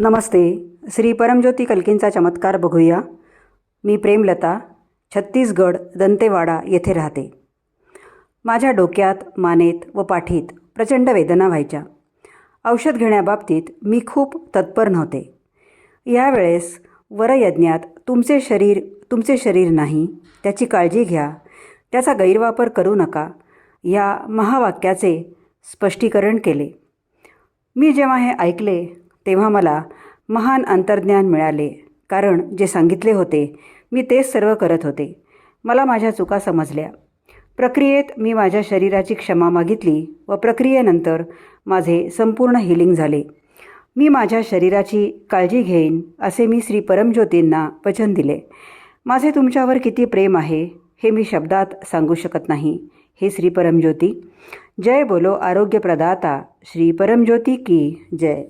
नमस्ते. श्री परमज्योती कल्कींचा चमत्कार बघूया. मी प्रेमलता छत्तीसगड दंतेवाडा येथे राहते. माझ्या डोक्यात मानेत व पाठीत प्रचंड वेदना व्हायच्या. औषध घेण्याबाबतीत मी खूप तत्पर नव्हते. यावेळेस वरयज्ञात तुमचे शरीर तुमचे शरीर नाही त्याची काळजी घ्या त्याचा गैरवापर करू नका या महावाक्याचे स्पष्टीकरण केले. मी जेव्हा हे ऐकले तेव्हा मला महान अंतर्ज्ञान मिळाले. कारण जे सांगितले होते मी तेच सर्व करत होते. मला माझ्या चुका समजल्या. प्रक्रियेत मी माझ्या शरीराची क्षमा मागितली व प्रक्रियेनंतर माझे संपूर्ण हिलिंग झाले. मी माझ्या शरीराची काळजी घेईन असे मी श्री परमज्योतींना वचन दिले. माझे तुमच्यावर किती प्रेम आहे हे मी शब्दात सांगू शकत नाही. हे श्री परमज्योती. जय बोलो आरोग्य प्रदाता श्री परमज्योती की जय.